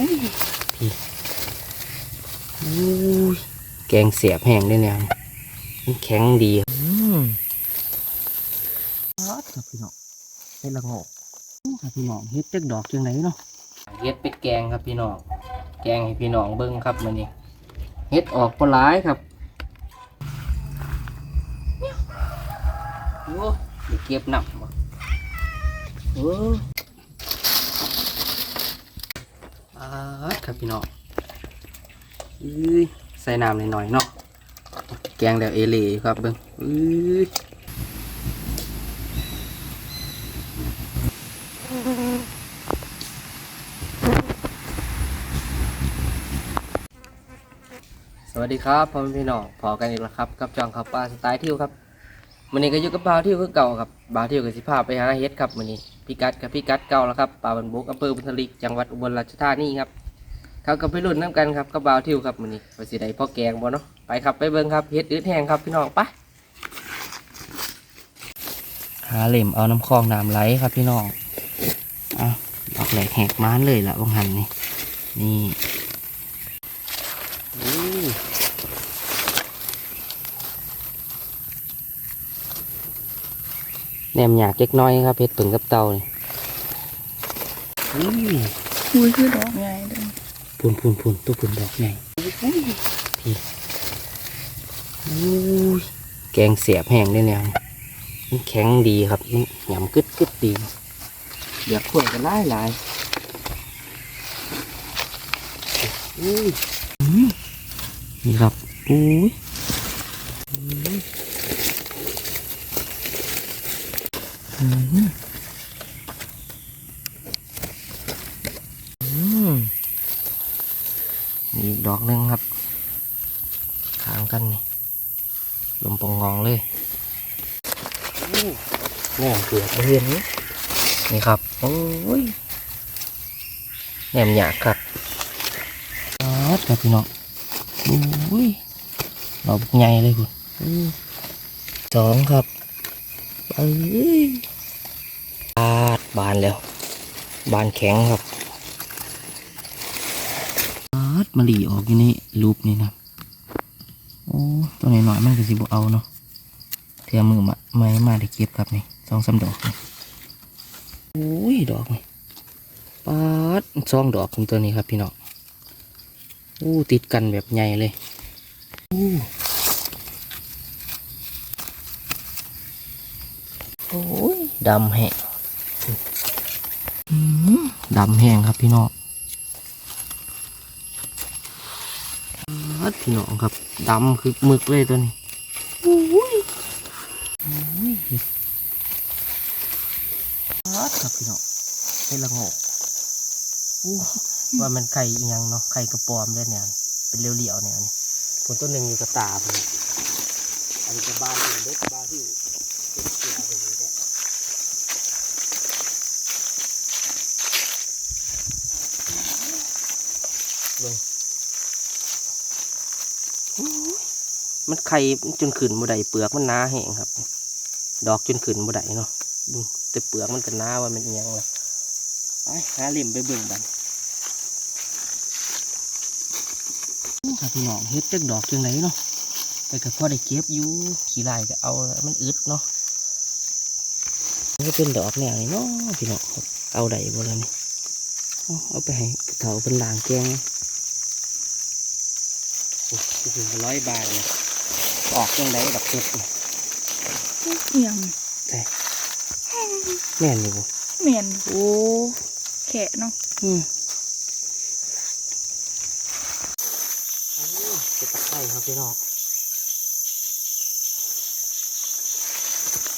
อุ้ยพี่อุ้ยแกงเสียบแห้งได้เนี่ยมันแข็งดีอืมครับพี่น้องเฮ็ดละโงกครับพี่น้องเฮ็ดจักดอกจังไหนเนาะเฮ็ดไปแกงครับพี่น้องแกงให้พี่น้องเบิ่งครับมื้อนี้เฮ็ดออกบ่หลายครับโอ้เดี๋ยวเก็บน้ำบ่โอ้อาด ครับพี่น้องอื้ยใส่น้ำหน่อยๆเนาะแกงแล้วเอเหลครับเบิ่งอื้ยสวัสดีครับพ่อพี่น้องพอกันอีกแล้วครับ กับจองขับปลาสไตล์ทิวครับ วันนี้ก็อยู่กับบ่าวทิวคือเก่าครับบ่าวทิวกับสิพาไปหาเฮ็ดครับวันนี้พิกัดกับพิกัดเก่าแล้วครับป่าบันบุกอำเภอบุญทลิกจังหวัดอุบลราชธานีครับเขาก็ไปรุ่นน้ำกันครับกับบ่าวทิวครับวันนี้ว่าสิได้พ่อแกงบ่เนาะไปครับไปเบิ่งครับเฮ็ดอึดแห้งครับพี่น้องไปหาเหล่มเอาน้ำคลองน้ำไหลครับพี่น้องอะดอกแหลกแหกม้านเลยละวงหันนี่นี่ อู้แห นมหยากเล็กน้อยครับเพชรตุนกับเตานี่อู้อุ้ยคือดอกใหญ่เลยพูนพูนพูนตัวพูนดอกใหญ่พี่อู้ยแกงเสียบแห้งได้เนี่ยมันแข็งดีครับมันหยำกึดกึดดีเดี๋ยวขวดกันไล่หลายอู้ยนี่ครับอู้ย อืมอืมมีอีก ดอกหนึงครับค้างกันนี่ลมปองงองเลยอู้แหนมเกลือบเห็นนี่ครับโอ้ยแหนมหยาครับออดครับพี่น้องโอ้ยดอกใหญ่เลยคุณอู้สองครับเอ้ยบานบานแล้วบานแข็งครับบาด มาหลีออกอยู่นี่รูปนี่นะโอ้ตัวไหนหน่อยๆมันก็สิบเอาเนาะเทียมือมาไม่มาได้เก็บครับนี่สองสาดอกนี่โอ้ยดอกนี่ปาดสองดอกของตัวนี้ครับพี่น้องโอ้ติดกันแบบใหญ่เลยโอ้โอ้ยดำแห้งดำแห้งครับพี่น้องฮัด พี่น้องครับดำคือหมึกเลยตัวนี้โอ้ยโอ้ยฮัดครับพี่น้องให้ละโงกอู้ว่ามันไข่อีหยังเนาะไข่กระปอมได้เนี่ยเป็นเลี้ยวๆเนี่ยนี่ผลต้นหนึ่งอยู่กับตาผมอันนี้จะบ้านเป็นเล็กบ้านที่อยู่เป็นเสียไปเลยเนี่ยเบิ่งโอ้ย มันไข่จนขึ้นบ่ได้เปลือกมันหนาแห้งครับ ดอกจนขึ้นบ่ได้เนาะแต่เปลือกมันก็หนาว่ามันอิหยังล่ะไปหาเล่มไปเบิ่งบันครับพี่น้องเฮ็ดจักดอกจังไหนเนาะแต่ก็พอได้เก็บอยู่ขี้ลายก็เอาแล้วมันอึดเนาะมันก็เป็นดอกแนวนี้เนาะพี่น้องเอาได้บ่ล่ะนี่เอาเอาไปให้เฒ่าเป็นลางแกง อ้โหร้อยบาทเลยออกยังไงดอกเห็ดเนี่ยเอียงแม่นอยู่บ่เหม็นโอ้แขะเนาะอืมเก็บตะไคร้ครับพี่น้อง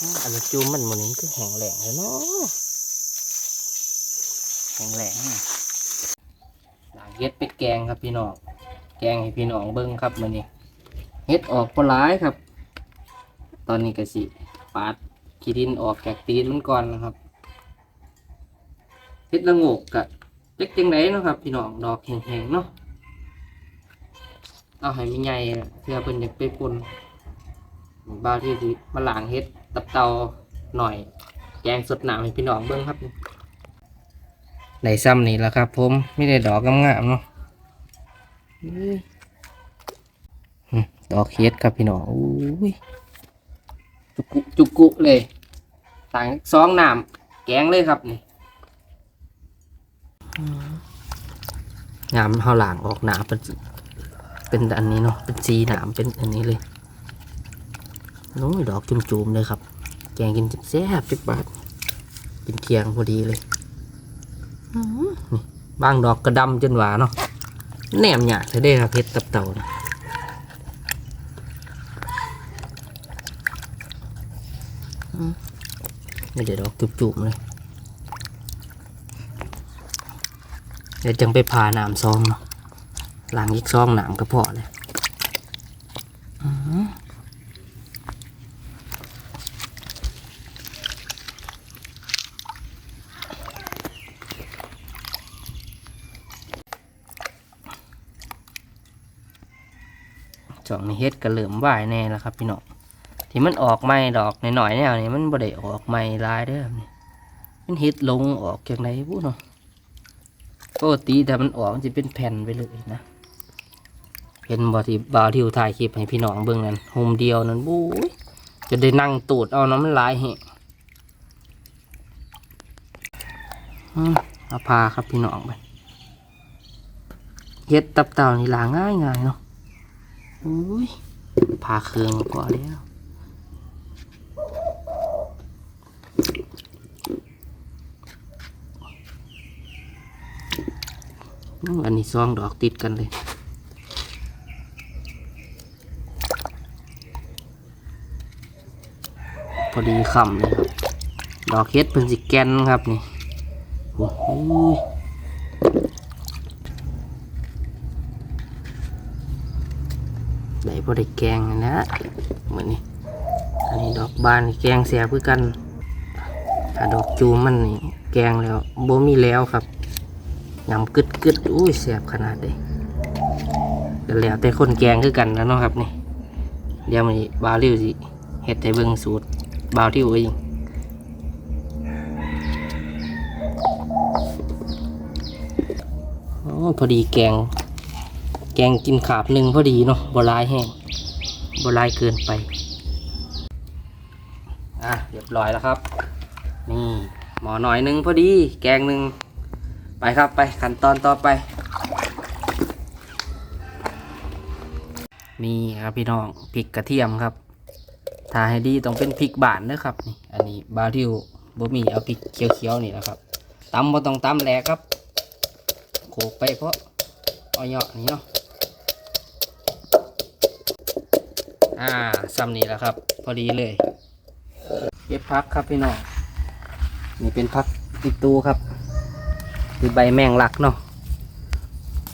อ้าวอันนี้จูมมันหมันนี้คือแห้งแหลงเลยเนาะแห้งแหลงหลังเฮ็ดเป็ดแกงครับพี่น้อง แกงให้พี่น้องเบิ้งครับมันนี้เฮ็ดออกปลายครับ ตอนนี้ก็สิปาดขี้ดินออกจากตีนมันก่อนนะครับเฮ็ดละโงกกะเล็กจังไดเนาะครับ พี่น้องดอกแห้งๆเนาะเอาให้มันใหญ่เพื่อเพิ่นอยากไปปนบ้าที่สิมาล้างเฮ็ดตับเตาหน่อยแกงสดน้ำให้พี่น้องเบิ่งครับได้ซ้ำนี่แหละครับ ผมไม่ได้ดอกงามๆเนาะ ดอกเฮ็ดครับพี่น้องอุ้ยจุกุจุกุเลยต่างสองน้ำแกงเลยครับนี่งามเฮาหลางออกหนาเป็นเป็นอันนี้เนาะเป็นสีหนามเป็นอันนี้เลยโอ้ยดอกจุ่มๆเลยครับ แกงกินแซ่บๆจิบบาทกินเที่ยงพอดีเลยอื้อนี่บางดอกกระดำจนหวาเนาะ แหนมหยาเธอได้ครับเพชรตับเต่าไม่เด้ดอกจุบๆเลย เดี๋ยวจังไปพาหนามซองเนาะล้างยิกซองหนามก็พอเลย ช่วงนี้เฮ็ดก็เริ่มว่ายแน่แล้วครับ พี่น้องที่มันออกใหม่ดอกหน่อยๆแนวนี้มันบ่ได้ออกใหม่ลายเด้อครับนี่มันเฮ็ดลงออกจากไหนบุเนาะปกติแต่มันออกมันจะเป็นแผ่นไปเลยนะเห็นบ่ที่บ่าวที่ถ่ายคลิปให้พี่น้องเบิ่งนั่นโฮมเดียวนั่นบู๊ยจะได้นั่งตูดเอาน้ำลายแหงเอาพาครับพี่น้องไปเฮ็ดตับเต่านี่ลาง่ายง่ายๆเนาะ อุ้ยพาเครื่องพอแล้วอันนี้ซองดอกติดกันเลยพอดีคำเลยครับ ดอกเฮ็ดเป็นสิแกนครับนี่ โอ้โห พอได้แกงนะเหมือนนี่อันนี้ดอกบานแกงเสียเพื่อกันถ้าดอกจูมมันนี่แกงแล้วบ่มีแล้วครับยำกึดกึดอุ้ยแสบขนาดเลยก็แล้วแต่คนแกงคือกันแล้วเนาะครับนี่เดี๋ยวมันบาวริวสิเฮ็ดให้เบิงสูตรบาวริวเองอ๋อพอดีแกง แกงกินขาบหนึ่งพอดีเนาะบหลายแห้ง บหลายเกินไป อะเรียบร้อยแล้วครับ นี่หมอหน่อยหนึ่งพอดี แกงหนึ่งไปครับไปขั้นตอนต่อไป มีครับพี่น้องพริกกระเทียมครับถ้าให้ดีต้องเป็นพริกบานนะครับนี่อันนี้บาทิวบ่มีเอาพริกเขียวๆนี่นะครับตำบ่ต้องตำแหลกครับโขลกไปเพราะเอาเหยาะนี่เนาะ อ่าซ้ำนี่แหละครับ พอดีเลยเก็บพักครับพี่น้องนี่เป็นพักติดตูครับ คือใบแมงลักเนาะ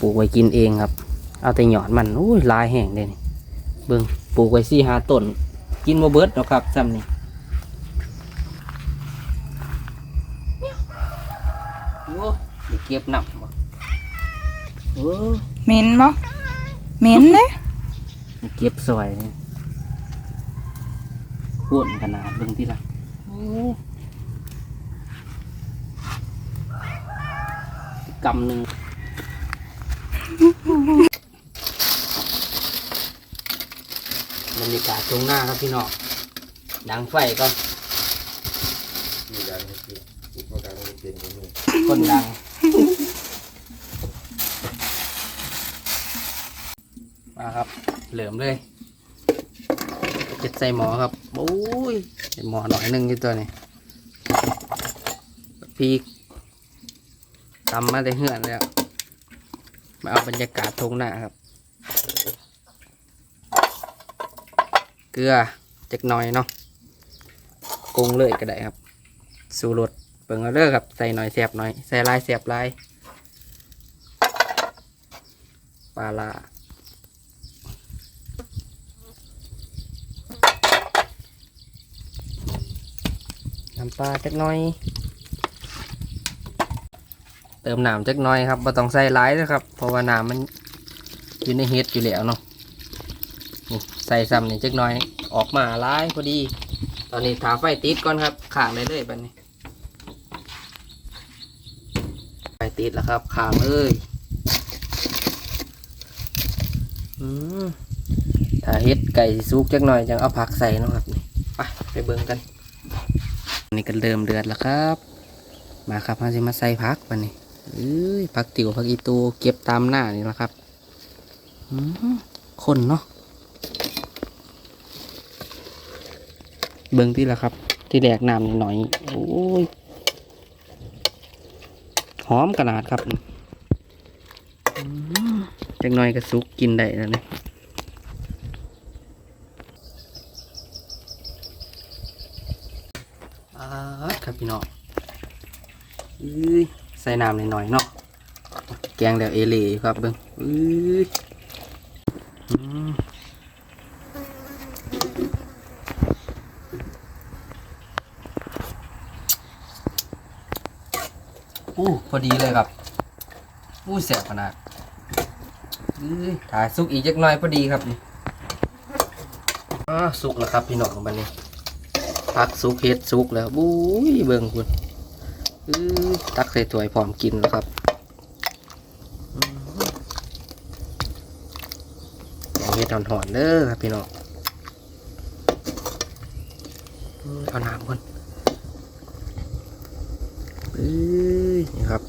ปลูกไว้กินเองครับ เอาแต่หยอดมันอุ้ยลายแห้งเลยนี่เบิ่งปลูกไว้สี่หาต้น กินบ่เบิดหรอกครับซ้ำนี่โอ้เดี๋ยวเก็บน้ำบ่โอ้เหม็นบ่เหม็นเด้เก็บสวยนี่ข้ วนขนาดเบิ่งที่ละกำหนึ่งบรรยากาศตรงหน้าครับพี่น้องดังไฟก่อนมีดังไม่เก่งอีกพอดังไม่เก่งก็มีคนดังมาครับ เหลือมเลย ใส่หมอครับโอ้ยใส่หมอหน่อยหนึ่งอยู่ตัวนี้พีกตำมาได้เหือนแล้ว มาเอาบรรยากาศทงหน้าครับ เกลือจักหน่อยเนาะกงเลยก็ได้ครับ สูรสเปิงเอาเด้อครับ ใส่หน่อยแสบหน่อย ใส่ลายแสบลายปลาลา น้ำปลาจักหน่อย เติมน้ำจักหน่อยครับบ่ต้องใส่หลายนะครับ เพราะว่าน้ำมันอยู่ในเฮ็ดอยู่แล้วเนาะนี่ใส่ซ้ำนี่จักหน่อยออกมาหลายพอดี ตอนนี้ถาไฟติดก่อนครับข้างเลยเลยแบบนี้ไฟติดแล้วครับขางเลยอืมถ้าเฮ็ดไก่สิสุกจักหน่อยจังเอาผักใส่เนาะครับนี่ไปไปเบิ่งกัน นี่ก็เริ่มเดือดแล้วครับ มาครับเราจะมาใส่ผักวันนี้เอ้ยผักติ๋วผักอีตูเก็บตามหน้านี่แหละครับคนเนาะเบิ่งที่ละครับ ที่แดกน้ำนิดหน่อยโอ้ยหอมขนาดครับจักหน่อยก็สุกกินได้แล้วนี่อ่าครับพี่น้องอื้ย ใส่น้ำหน่อยเนาะแกงแล้วเอเล่อยู่ครับเบิ่งอื้ยอืมอู้พอดีเลยครับอู้แสบขนาดถ่ายสุกอีกจักน่อยพอดีครับนี่สุกแล้วครับพี่น้องบันนี้พักสุกเฮ็ดสุกแล้วบุ้ยเบิ่งคุณ ตักใส่ถ้วยพร้อมกินแล้วครับอเอาเฮ็ดหอนๆเด้อครับพี่น้องเอาน้ำก่อนเอ้ยนี่ครับ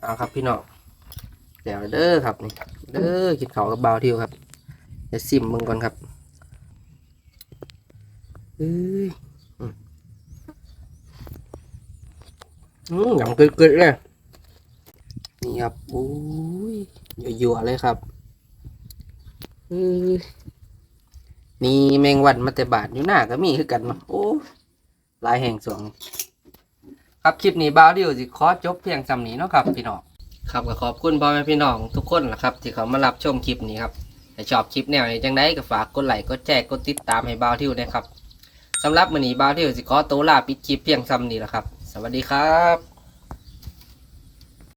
เอาครับพี่น้องเดี๋ยวเด้อครับนี่เด้อกินเขากับบาวทิวครับเดี๋ยวซิมมึงก่อนครับ เอ้ยอืมอืมหยำกึดๆเลย นี่ครับอุ้ยยั่วๆเลยครับเอ้ยมีแมงวันมาแต่บาดอยู่หน้าก็มีคือกันเนาะโอ้หลายแห่งสวง ครับคลิปนี้บ้าวเดียวสิขอจบเพียงสำนี้เนาะครับ พี่น้องครับก็ขอบคุณพ่อแม่พี่น้องทุกคนนะครับ ที่เขามารับชมคลิปนี้ครับถ้าชอบคลิปแนวนี้จังไดก็ฝากกดไลค์กดแชร์กดติดตามให้บ้าวเทิวนะครับ สำหรับมือนีบ้าวที่สิขอตัวลาปิดคลิปเพียงสำนี้แหละครับ สวัสดีครับ